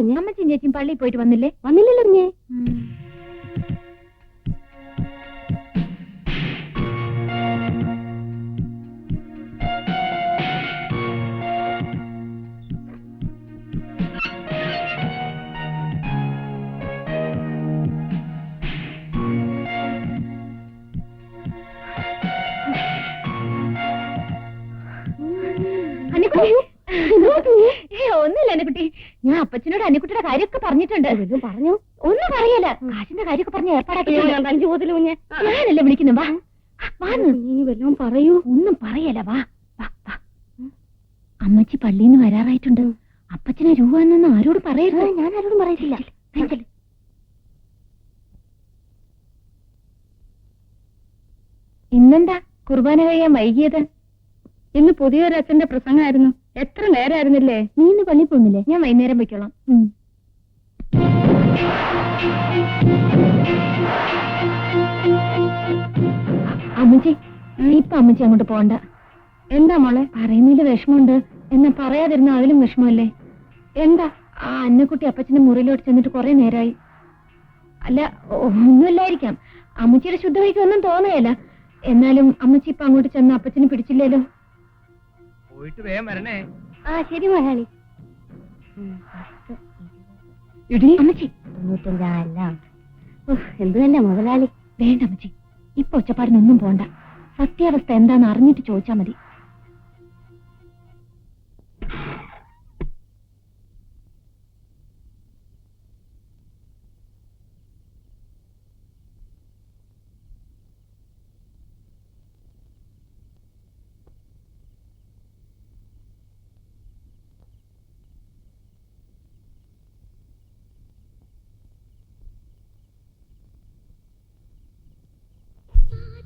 കുഞ്ഞെ ചേച്ചി പള്ളിയിൽ പോയിട്ട് വന്നില്ലേ വന്നില്ലല്ലോ ഞാൻ അപ്പച്ചനോട് അന്നക്കുട്ടിയുടെ കാര്യമൊക്കെ പറഞ്ഞിട്ടുണ്ട്. പറഞ്ഞു. ഒന്നും പറയല കാശിന്റെ കാര്യമൊക്കെ പറഞ്ഞ ഏർപ്പാടാക്കി കുഞ്ഞെ. ഞാനല്ലേ വിളിക്കുന്നു വാ. വാന്ന് നീ വല്ലതും പറയൂ. ഒന്നും പറയല വാ. അമ്മച്ചി പള്ളിയിൽ നിന്ന് വരാറായിട്ടുണ്ട്. അപ്പച്ചനെ രൂപ എന്നൊന്നും ആരോടും പറയരുത്. ഞാൻ ആരോടും പറയത്തില്ല. ഇന്നെന്താ കുർബാന കഴിയാൻ വൈകിയത്? ഇന്ന് പുതിയൊരു അച്ഛന്റെ പ്രസംഗമായിരുന്നു. എത്ര നേരായിരുന്നില്ലേ? നീ ഇന്ന് പള്ളി പോകുന്നില്ലേ ഞാൻ വൈകുന്നേരം പോയിക്കോളാം. അമ്മച്ചി ഇപ്പൊ അമ്മച്ചി അങ്ങോട്ട് പോണ്ട. എന്താ മോളെ? പറയുന്നതിൽ വിഷമമുണ്ട്. എന്നാ പറയാതിരുന്ന അതിലും വിഷമമല്ലേ? എന്താ? ആ അന്നക്കുട്ടി അപ്പച്ചന്റെ മുറിയിലോട്ട് ചെന്നിട്ട് കുറെ നേരായി. അല്ല ഒന്നുമില്ലായിരിക്കാം. അമ്മച്ചിയുടെ ശുദ്ധവഴിക്ക് ഒന്നും തോന്നുകയല്ല. എന്നാലും അമ്മച്ചി ഇപ്പൊ അങ്ങോട്ട് ചെന്ന് അപ്പച്ചനെ പിടിച്ചില്ലല്ലോ? പോയിട്ട് വേഗം വരണേ. ആ ശരി മലയാളി ഇടി അമ്മച്ചി. എന്ത് തന്നെ മുതലാളി. വേണ്ട അമ്മച്ചി. ഇപ്പൊ ഒച്ചപ്പാടിനൊന്നും പോണ്ട. സത്യാവസ്ഥ എന്താന്ന് അറിഞ്ഞിട്ട് ചോദിച്ചാ മതി.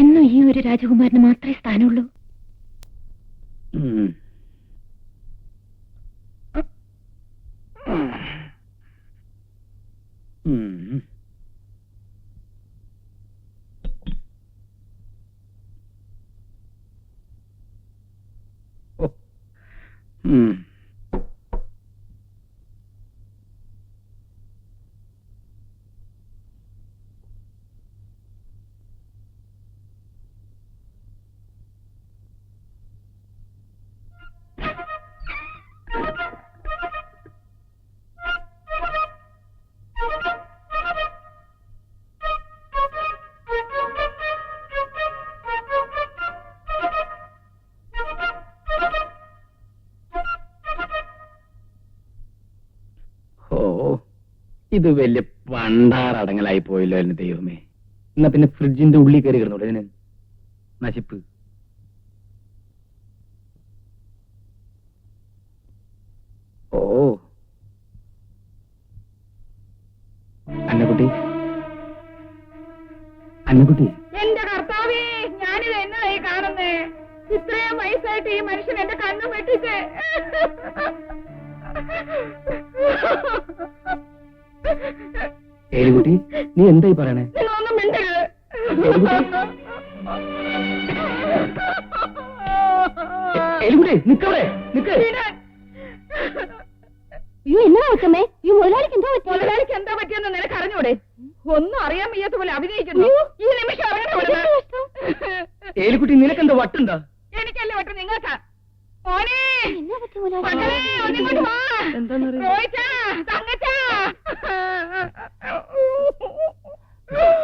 എന്നും ഈ ഒരു രാജകുമാരന് മാത്രമേ സ്ഥാനമുള്ളൂ. ഇത് വലിയ പണ്ടാറടങ്ങലായി പോയല്ലോ എന്റെ ദൈവമേ. എന്നാ പിന്നെ ഫ്രിഡ്ജിന്റെ ഉള്ളിൽ കയറി കിടന്നോളൂ ഇതിന് നശിപ്പ്. ഓ. അന്നക്കുട്ടി. അന്നക്കുട്ടി. എന്റെ കർത്താവേ ഞാനിത് എന്നതായി കാണുന്നേ? ഇത്രയും വയസ്സായിട്ട് ഈ മനുഷ്യൻ എന്റെ കണ്ണു വെട്ടിച്ച്. ഏലിക്കുട്ടി നീ എന്തായി പറയണേ? നിങ്ങളൊന്നും മിണ്ടരുത്. ഏലിക്കുട്ടി? നിക്കവിടെ നിക്ക്. വിടാൻ. അയ്യോ എന്നാ വെച്ചമ്മേ ഈ മുതലാളിക്ക് എന്താ പറ്റി മുതലാളിക്ക് എന്താ പറ്റിയെന്ന് നിനക്ക് അറിഞ്ഞൂടെ ഒന്നും അറിയാൻ വയ്യാത്ത പോലെ അഭിനയിക്കുന്നു. ഈ നിമിഷം നിനക്കെന്താ വട്ടുണ്ടോ? എനിക്കല്ലേ വട്ടം നിങ്ങൾക്കാ. പറ്റി മുതലാളി?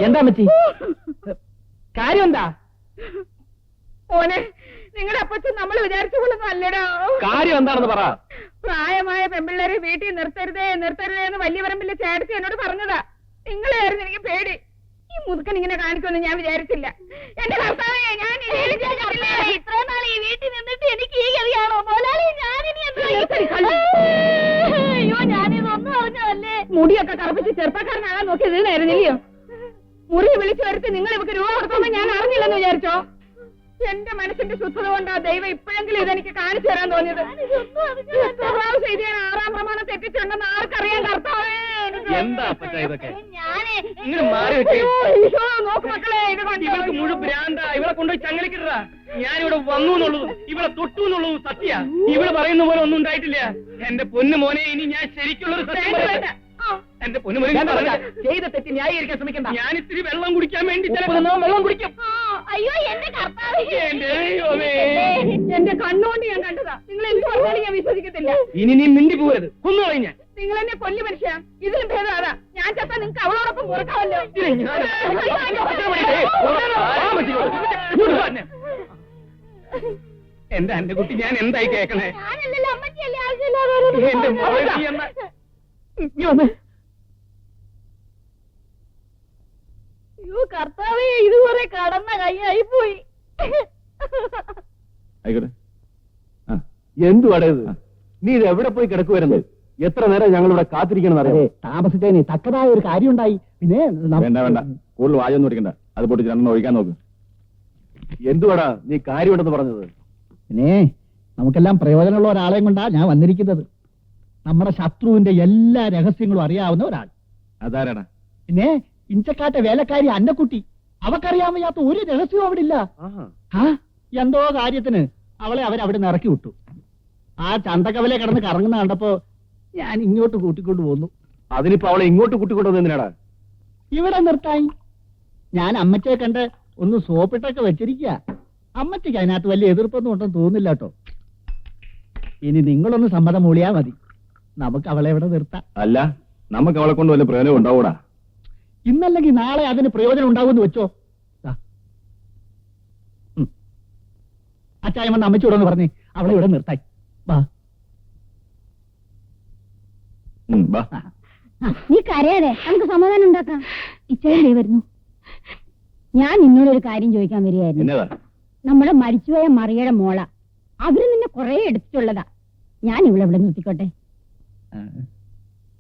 എന്താ മച്ചി കാര്യം എന്താ ഓനെ നിങ്ങളുടെ അപ്പച്ചൻ നമ്മൾ വിചാരിച്ച പോലൊന്നും അല്ലടോ കാര്യം എന്താണെന്ന് പറ. പ്രായമായ പെമ്പിള്ളേരെ വീട്ടിൽ നിർത്തരുതേ നിർത്തരുതേ എന്ന് വലിയ പറമ്പിലെ ചേട്ടത്തി എന്നോട് പറഞ്ഞതാ. നിങ്ങളെയായിരുന്നു എനിക്ക് പേടി. ഈ മുതുക്കൻ ഇങ്ങനെ കാണിക്കുമെന്ന് ഞാൻ വിചാരിച്ചില്ല. എന്റെ ഭർത്താവേ നിലിയോ മുറി വിളിച്ചു വരുത്തി നിങ്ങൾ ഇവക്ക് രൂപ കൊടുക്കുമെന്ന് ഞാൻ അറിഞ്ഞില്ലെന്ന് വിചാരിച്ചോ? എന്റെ മനസ്സിന്റെ ശുദ്ധത കൊണ്ട് ആ ദൈവം ഇപ്പോഴെങ്കിലും ഇതെനിക്ക് കാണിച്ചു തരാൻ തോന്നിയത്. സ്വഭാവം ഞാൻ ആറാം പ്രമാണം തെറ്റിച്ചുണ്ടെന്ന് ആർക്കറിയാൻ കർത്താവേ? എന്താ ഇതൊക്കെ? നോക്ക് മക്കളെ ഞാനിവിടെ വന്നു എന്നുള്ളൂ. ഇവിടെ തൊട്ടു എന്നുള്ളൂ സത്യ. ഇവൾ പറയുന്ന പോലെ ഒന്നും ഉണ്ടായിട്ടില്ല. എന്റെ പൊന്നു മോനെ ഇനി ഞാൻ ശരിക്കുള്ളൊരു സത്യം എന്റെ പൊന്നു മോനെ ചെയ്ത തെറ്റ് ന്യായീകരിക്കാൻ ശ്രമിക്കണ്ട. ഞാൻ ഇത്തിരി വെള്ളം കുടിക്കാൻ വേണ്ടി വെള്ളം കുടിക്കും. അയ്യോ എന്റെ കർത്താവേ. എന്റെ കണ്ണുകൊണ്ട് ഞാൻ കണ്ടതാ. നിങ്ങൾ എന്ത് പറഞ്ഞാലും ഞാൻ വിശ്വസിക്കത്തില്ല. ഇനി നീ മിണ്ടി പോകരുത്. കൊന്നു കഴിഞ്ഞാൽ നിങ്ങൾ എന്നെ കൊല്ലി മനുഷ്യ. ഇതിലും ഭേദം അതാ. ഞാൻ ചത്താ നിങ്ങൾക്ക് അവളോടൊപ്പം കൊടുക്കാമല്ലോ എന്റെ എന്റെ കുട്ടി? ഞാൻ എന്തായി കേക്കണേ ഞാനല്ലല്ലോ അമ്മച്ചിയല്ലേ ആവശ്യമില്ലാതെ എന്റെ മോളെ നീ എന്നാ ഇങ്ങ് വന്നേ. അയ്യോ കർത്താവേ ഇതുവരെ കടന്ന കൈയായി പോയി. ആയിക്കോട്ടെ. എന്തുവാടേ ഇത്? നീ ഇത് എവിടെ പോയി കിടക്കുവരുന്നത് എത്ര നേരം ഞങ്ങൾ ഇവിടെ കാത്തിരിക്കണം അതെ താമസിച്ചതിന് തക്കതായ ഒരു കാര്യം ഉണ്ടായി പിന്നെ വേണ്ട വേണ്ട. കൂടുതൽ വായൊന്നും ഒടിക്കണ്ട അത് പൊട്ടിച്ച് രണ്ടെണ്ണം ഒഴിക്കാൻ നോക്ക്. എന്തുവാടാ നീ കാര്യമുണ്ടെന്ന് പറഞ്ഞത്? പിന്നെ നമുക്കെല്ലാം പ്രയോജനമുള്ള ഒരാളെയും കൊണ്ടാ ഞാൻ വന്നിരിക്കുന്നത്. നമ്മുടെ ശത്രുവിന്റെ എല്ലാ രഹസ്യങ്ങളും അറിയാവുന്ന ഒരാൾ. അതാരാടാ? പിന്നെ ഇഞ്ചക്കാട്ടെ വേലക്കാരി അന്നക്കുട്ടി. അവക്കറിയാൻ വയ്യാത്ത ഒരു രഹസ്യവും അവിടെ ഇല്ല ആ എന്തോ കാര്യത്തിന് അവളെ അവരവിടെ നിന്ന് ഇറക്കി വിട്ടു. ആ ചന്തക്കവലെ കിടന്ന് കറങ്ങുന്ന കണ്ടപ്പോ ഞാൻ ഇങ്ങോട്ട് കൂട്ടിക്കൊണ്ടു പോന്നു. അതിനിപ്പോ അവളെ ഇങ്ങോട്ട് കൂട്ടിക്കൊണ്ടുവന്ന് എന്തിനാടാ? ഇവിടെ നിർത്തായി ഞാൻ അമ്മച്ചയെ കണ്ട് ഒന്ന് സോപ്പിട്ടൊക്കെ വെച്ചിരിക്കുക അമ്മച്ചയ്ക്ക് അതിനകത്ത് വലിയ എതിർപ്പൊന്നും ഉണ്ടെന്ന് തോന്നില്ല കേട്ടോ. ഇനി നിങ്ങളൊന്ന് സമ്മതം മൂളിയാ മതി. നമുക്ക് അവളെ ഇവിടെ നിർത്താം. അല്ല നമുക്ക് അവളെ കൊണ്ട് വല്ല പ്രയോജനം ഉണ്ടാവൂടാ. ഇന്നല്ലെങ്കിൽ നാളെ അതിന് പ്രയോജനം ഉണ്ടാവുമെന്ന് വെച്ചോ. അച്ചായം വന്ന് അമ്മച്ചൂടെന്ന് പറഞ്ഞേ അവളെ ഇവിടെ നിർത്തായി വാ ഉം, വാ. നീ കരയാതെ നമുക്ക് സമാധാനം ഉണ്ടാക്കാം. ഇച്ചയും വരുന്നു. ഞാൻ നിന്നോടൊരു കാര്യം ചോദിക്കാൻ വരികയായിരുന്നു. നമ്മുടെ മരിച്ചുപോയ മറിയുടെ മോള. അവർ നിന്നെ കൊറേ എടുത്തിട്ടുള്ളതാ. ഞാൻ ഇവിടെ ഇവിടെ നിർത്തിക്കോട്ടെ.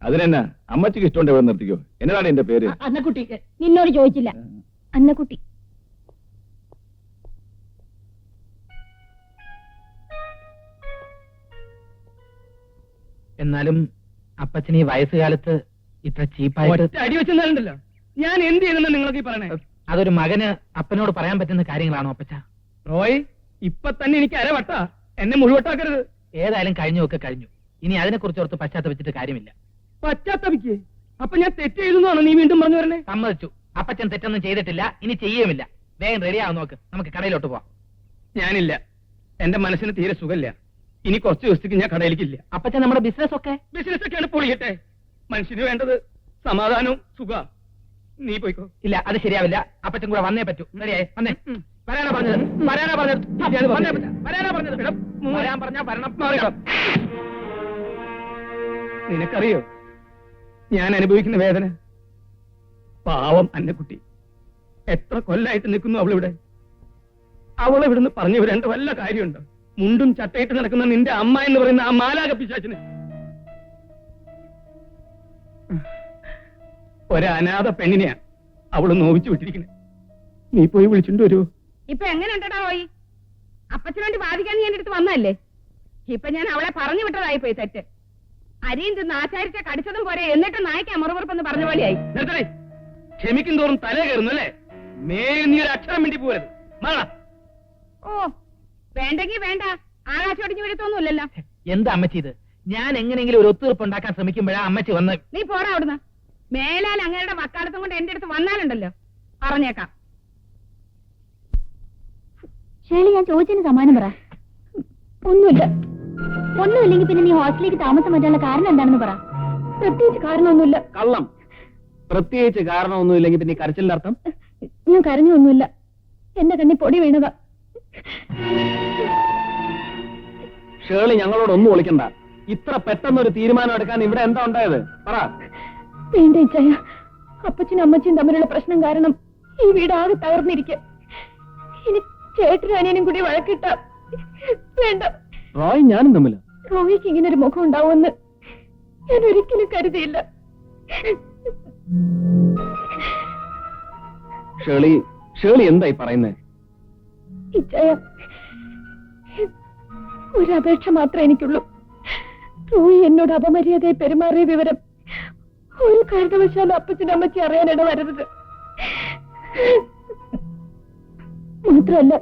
അതിനെന്നാ? അമ്മച്ചിക്ക് ഇഷ്ടമുണ്ട് ഇവിടെ നിർത്തിക്കോ. എന്നതാണ് എന്റെ പേര്? അന്നക്കുട്ടി നിന്നോട് ചോദിച്ചില്ല. അന്നക്കുട്ടി. എന്നാലും അപ്പച്ചന് ഈ വയസ്സുകാലത്ത് ഇത്ര ചീപ്പായിട്ട് അടി വെച്ചെന്നാലുണ്ടല്ലോ ഞാൻ എന്ത് ചെയ്തെന്ന് നിങ്ങൾക്ക് ഈ പറയണേ? അതൊരു മകന് അപ്പനോട് പറയാൻ പറ്റുന്ന കാര്യങ്ങളാണോ അപ്പച്ച? റോയ് ഇപ്പൊ തന്നെ എനിക്ക് അരവട്ട. എന്നെ മുഴുവട്ടാക്കരുത്. ഏതായാലും കഴിഞ്ഞൊക്കെ കഴിഞ്ഞു. ഇനി അതിനെക്കുറിച്ച് ഓർത്ത് പശ്ചാത്തപിച്ചിട്ട് കാര്യമില്ല. പശ്ചാത്തപിക്ക് അപ്പൊ ഞാൻ തെറ്റ് ചെയ്തെന്നാണോ നീ വീണ്ടും പറഞ്ഞു വരണേ? സമ്മതിച്ചു. അപ്പച്ചൻ തെറ്റൊന്നും ചെയ്തിട്ടില്ല. ഇനി ചെയ്യുമില്ല വേഗം റെഡി ആവും നോക്ക്. നമുക്ക് കടയിലോട്ട് പോവാം. ഞാനില്ല. എന്റെ മനസ്സിന് തീരെ സുഖമില്ല. ഇനി കുറച്ച് ദിവസത്തേക്ക് ഞാൻ കടയിലേക്കില്ല. അപ്പച്ചൻ നമ്മുടെ ബിസിനസ് ഒക്കെ? ബിസിനസ് ഒക്കെയാണ് പൊളിയട്ടെ. മനുഷ്യന് വേണ്ടത് സമാധാനവും സുഖ. നീ പോയിക്കോ. ഇല്ല അത് ശരിയാവില്ല. അപ്പച്ചൻ കൂടെ വന്നേ പറ്റൂ. റെഡിയായി വന്നേ. വരാനാ പറഞ്ഞത്. വരാനാ പറഞ്ഞത്. വന്നേ. പറ്റ. വരാനാ പറഞ്ഞത്. വരാൻ പറഞ്ഞാ വരണം. മാറിയോ നിനക്കറിയോ? ഞാൻ അനുഭവിക്കുന്ന വേദന. പാവം അന്നക്കുട്ടി എത്ര കൊല്ലായിട്ട് നിൽക്കുന്നു അവളിവിടെ. അവളെ ഇവിടുന്ന് പറഞ്ഞു വരേണ്ട വല്ല കാര്യമുണ്ടോ? മുണ്ടും ചട്ടയിട്ട് നടക്കുന്ന നിന്റെ അമ്മ എന്ന് പറയുന്ന ആ മാലാക പിശാച്ചിന് ഒരനാഥ പെണ്ണിനെയാ അവൾ നോവിച്ചു വിട്ടിരിക്കുന്നത്. നീ പോയി വിളിച്ചിട്ട് വരുമോ ഇപ്പൊ എങ്ങനെ പോയി അപ്പച്ചനോട് ബാധിക്കാൻ നീ എന്റെ അടുത്ത് വന്നല്ലേ ഇപ്പൊ ഞാൻ അവളെ പറഞ്ഞു വിട്ടതായി പോയി തെറ്റ്. അരിയും തിന്ന് ആചാരിച്ച കടിച്ചതും പോരെ എന്നിട്ട് നായ്ക്ക് അമറുപുറപ്പെന്ന് പറഞ്ഞ പോലെയായി. നിർത്തണേ. ക്ഷമിക്കും തോറും തല കയറുന്നു അല്ലേ മേൽ നീ ഒരു അക്ഷരം വേണ്ടി പോരുത് മാറാ ഓ വേണ്ടെങ്കി വേണ്ട. ആകാശോടിഞ്ഞു വീഴത്തൊന്നുമില്ലല്ലോ. എന്താ അമ്മച്ചി ഇത്? ഞാൻ എങ്ങനെയെങ്കിലും ഒരു ഒത്തുതീർപ്പ് ഉണ്ടാക്കാൻ ശ്രമിക്കുമ്പോഴാ അമ്മച്ചി വന്ന് നീ പോടാ അവിടുന്ന്. മേലാൽ അങ്ങയുടെ വക്കാലത്തും കൊണ്ട് എന്റെ അടുത്ത് വന്നാലുണ്ടല്ലോ. പറഞ്ഞേക്കാം. ശൈലി ഞാൻ ചോദിച്ചതിന് സമാനം പറ. ഒന്നുമില്ല. ഒന്നുമില്ലെങ്കിൽ പിന്നെ നീ ഹോസ്റ്റലിലേക്ക് താമസം പറ്റാനുള്ള കാരണം എന്താണെന്ന് പറ. പ്രത്യേകിച്ച് കാരണമൊന്നുമില്ല. കള്ളം. പ്രത്യേകിച്ച് കാരണമൊന്നുമില്ലെങ്കിൽ പിന്നെ കരച്ചിലിന്റെ അർത്ഥം? ഞാൻ കരഞ്ഞൊന്നുമില്ല. എന്റെ കണ്ണി പൊടി വീണതാ. ഷേളി ഞങ്ങളോട് ഒന്നും ഒളിക്കണ്ട. ഇത്ര പെട്ടെന്നൊരു തീരുമാനം എടുക്കാൻ ഇവിടെ എന്താ ഉണ്ടായത്? പറ. വേണ്ട ഇച്ചയ അപ്പച്ചനും അമ്മച്ചിയും തമ്മിലുള്ള പ്രശ്നം കാരണം ഈ വീട് ആകെ തകർന്നിരിക്ക. ഇനി ചേട്ടനും അനിയനും കൂടി വഴക്കിട്ട. വേണ്ട. റോയ് ഞാനും തമ്മില. റോയിക്ക് ഇങ്ങനെ ഒരു മുഖം ഉണ്ടാവുമെന്ന് ഞാൻ ഒരിക്കലും കരുതിയില്ല. ഷേളി ഷേളി എന്തായി പറയുന്നത് ഒരു അപേക്ഷ മാത്രമേ എനിക്കുള്ളൂ. റോയി എന്നോട് അപമര്യാദയെ പെരുമാറിയ വിവരം ഒരു കാരണവശാലും അപ്പച്ചനും അമ്മച്ചി അറിയാനിട വരരുത്. മാത്രമല്ല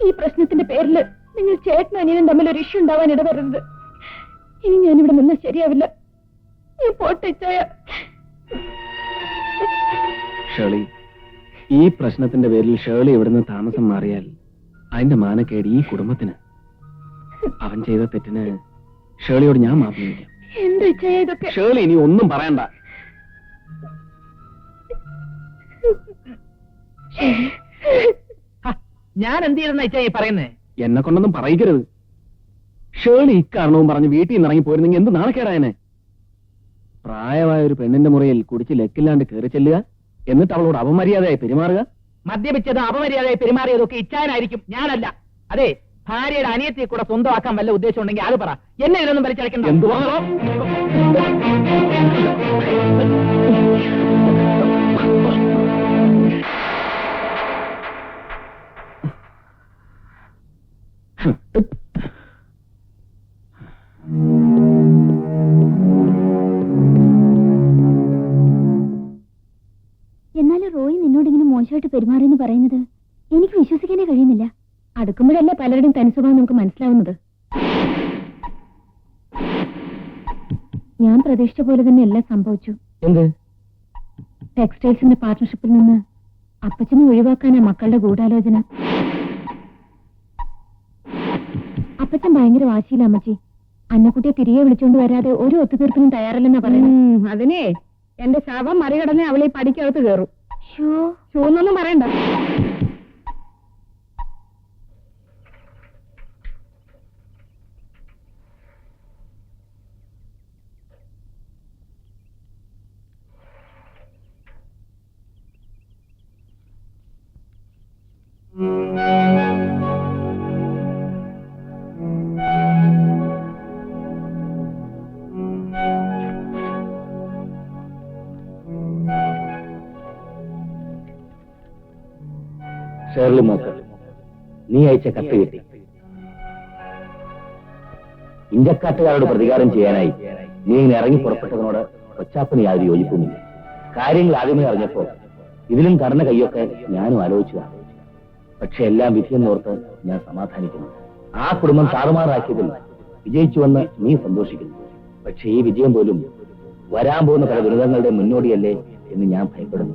ഈ പ്രശ്നത്തിന്റെ പേരിൽ നിങ്ങൾ ചേട്ടനും അനിയനും തമ്മിൽ ഒരു ഇഷ്യൂ ഉണ്ടാവാൻ ഇടവരരുത്. ഇനി ഞാനിവിടെ നിന്നാൽ ശരിയാവില്ല. ഞാൻ പോട്ടെ ഷേളി ഈ പ്രശ്നത്തിന്റെ പേരിൽ ഷേളി ഇവിടുന്ന് താമസം മാറിയാൽ അതിന്റെ മാനക്കേട് ഈ കുടുംബത്തിന്. അവൻ ചെയ്ത തെറ്റിന് ഷേളിയോട് ഞാൻ മാപ്പ് ചോദിക്കാം. എന്താ ഇച്ചായ ഇതൊക്കെ? ഷേളി ഇനി ഒന്നും പറയണ്ട. ഞാൻ എന്ത് ചെയ്തെന്നാ ഈ പറയുന്നേ? എന്നെ കൊണ്ടൊന്നും പറയിക്കരുത്. ഷേളി ഇക്കാരണവും പറഞ്ഞ് വീട്ടിൽ നിന്ന് ഇറങ്ങി പോയിരുന്നെങ്കിൽ എന്ത് നാണക്കേടായനെ പ്രായമായ ഒരു പെണ്ണിന്റെ മുറിയിൽ കുടിച്ച് ലക്കില്ലാണ്ട് കയറി ചെല്ലുക എന്നിട്ട് അവളോട് അപമര്യാദയായി പെരുമാറുക. മദ്യപിച്ചത് അപമര്യാദയായി പെരുമാറിയതൊക്കെ ഇച്ചാനായിരിക്കും ഞാനല്ല. അതെ ഭാര്യയുടെ അനിയത്തെ കൂടെ സ്വന്തമാക്കാൻ വല്ല ഉദ്ദേശം ഉണ്ടെങ്കിൽ അത് പറ. എന്നെ ഇതൊന്നും വലിച്ചടക്കണ്ട എന്തുവാ എന്നാലും റോയി നിന്നോട് ഇങ്ങനെ മോശമായിട്ട് പെരുമാറിയെന്ന് പറയുന്നത് എനിക്ക് വിശ്വസിക്കാനേ കഴിയുന്നില്ല. അടുക്കുമ്പോഴല്ലേ പലരുടെയും തനിസ്വഭാവം നമുക്ക് മനസ്സിലാവുന്നത്. ഞാൻ പ്രതീക്ഷിച്ച പോലെ തന്നെ എല്ലാം സംഭവിച്ചു. എന്ത്? ടെക്സ്റ്റൈൽസിന്റെ പാർട്ട്ണർഷിപ്പിൽ നിന്ന് അപ്പച്ചനെ ഒഴിവാക്കാനാ മക്കളുടെ ഗൂഢാലോചന. അപ്പച്ചൻ ഭയങ്കര വാശിയില്ല അമ്മച്ചി. അന്നക്കുട്ടിയെ തിരികെ വിളിച്ചോണ്ട് വരാതെ ഒരു ഒത്തുതീർപ്പിനും തയ്യാറല്ലെന്ന പറയുന്നത് അതിനെ. എന്റെ ശവം മറികടന്ന് അവളെ പടിക്കകത്ത് കയറും. ഷൂന്നൊന്നും പറയണ്ട. അയച്ച കത്ത് കിട്ടി. ഇഞ്ചക്കാട്ടുകാരോട് പ്രതികാരം ചെയ്യാനായി നീ ഇങ്ങനെ ഇറങ്ങി പുറപ്പെട്ടതിനോട് കൊച്ചാപ്പന് യാതൊരു യോജിപ്പുമില്ല. കാര്യങ്ങൾ ആദ്യമേ അറിഞ്ഞപ്പോൾ ഇതിലും കടന്ന കൈയൊക്കെ ഞാനും ആലോചിച്ചതാണ്. പക്ഷെ എല്ലാം വിധിയെന്നോർത്ത് ഞാൻ സമാധാനിക്കുന്നു. ആ കുടുംബം താറുമാറാക്കിയതിൽ വിജയിച്ചുവെന്ന് നീ സന്തോഷിക്കുന്നു. പക്ഷെ ഈ വിജയം പോലും വരാൻ പോകുന്ന പല ദുരിതങ്ങളുടെ മുന്നോടിയല്ലേ എന്ന് ഞാൻ ഭയപ്പെടുന്നു.